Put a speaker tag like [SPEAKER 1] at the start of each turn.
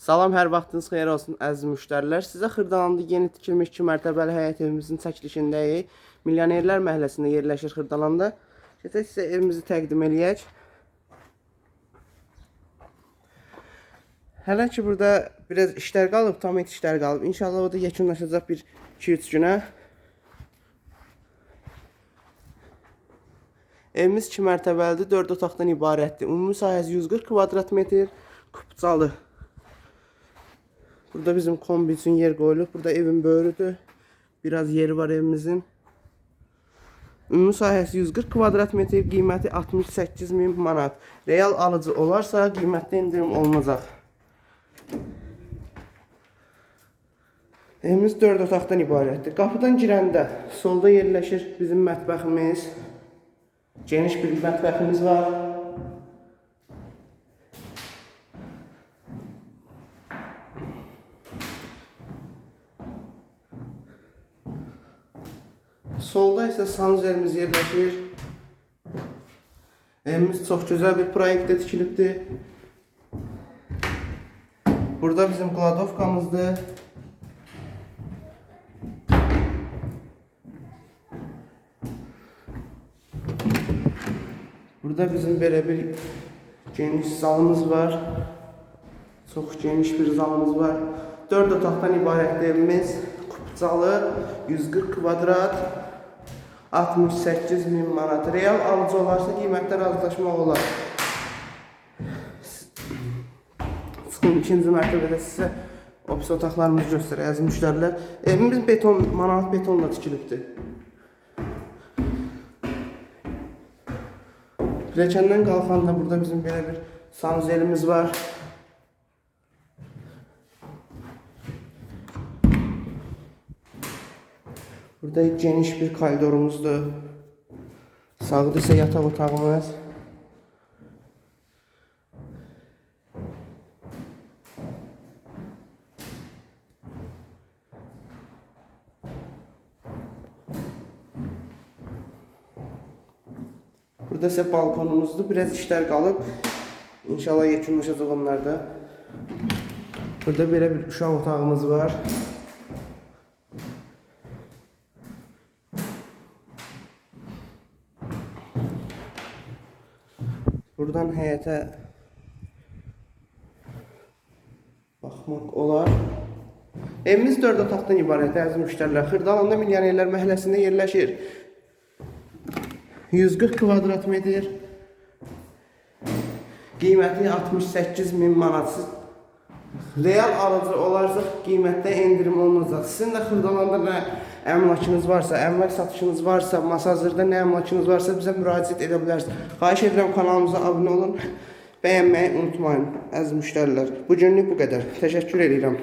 [SPEAKER 1] Salam, hər vaxtınız xeyir olsun əziz müştərilər. Sizə Xırdalanda yeni tikilmiş 2 mərtəbəli həyət evimizin çəkilişindəyik. Milyonerlər məhəlləsində yerləşir Xırdalanda. Keçək sizə evimizi təqdim eləyək. Hələ ki burada biraz işlər qalıb, tam et işlər qalıb. İnşallah o da yekunlaşacaq bir 2-3 günə. Evimiz 2 mərtəbəlidir, 4 otaqdan ibarətdir. Ümumi sahəsi 140 kvadrat metr, kupcalı. Burada bizim kombi için yer koyulub. Burada evin böyrüdür. Biraz yeri var evimizin. Ümumi sahəsi 140 kvadrat metr, qiyməti 68 min manat. Real alıcı olarsa qiymətdə indirim olunacaq. Evimiz 4 otaqdan ibarətdir. Qapıdan girəndə solda yerləşir bizim mətbəximiz. Geniş bir mətbəximiz var. Solda isə sanuzelimiz yerləşir. Evimiz çox gözəl bir proyektdə tikilibdir. Burada bizim kladovkamızdır. Burada bizim belə bir geniş zalımız var. Çox geniş bir zalımız var. 4 otaqdan ibarət evimiz. Kupcalı 140 kvadrat 68 min manat. Real alıcı olarsa qiymətdə razılaşmaq olar. Çıxın ikinci mərtəbədə sizə ofis otaqlarımızı göstərək müştərilər. Evimiz beton, manat betonla tikilibdir. Pilləkəndən qalxanda burada bizim belə bir sanuzelimiz var. Burada geniş bir koridorumuzdur. Sağda ise yatak otağımız. Burada ise balkonumuzdur. Biraz işler qalıb. İnşallah yekunlaşacaq onlar da. Burada belə bir uşaq otağımız var. Buradan həyətə baxmaq olar. Evimiz 4 otaqdan ibarət əziz müştərilər. Xırdalanda Milyonerlər məhəlləsində yerləşir. 140 kvadrat metr. Qiyməti 68 min manatsız. Real alıcı olarsa qiymətdə endirim olunacaq. Sizin də Xırdalanda əmlakınız varsa, əmlak satışınız varsa, masazırda nə əmlakınız varsa bizə müraciət edə bilərsiniz. Xahiş edirəm kanalımıza abunə olun. Bəyənməyi unutmayın əziz müştərilər. Bu günlük bu qədər. Təşəkkür edirəm.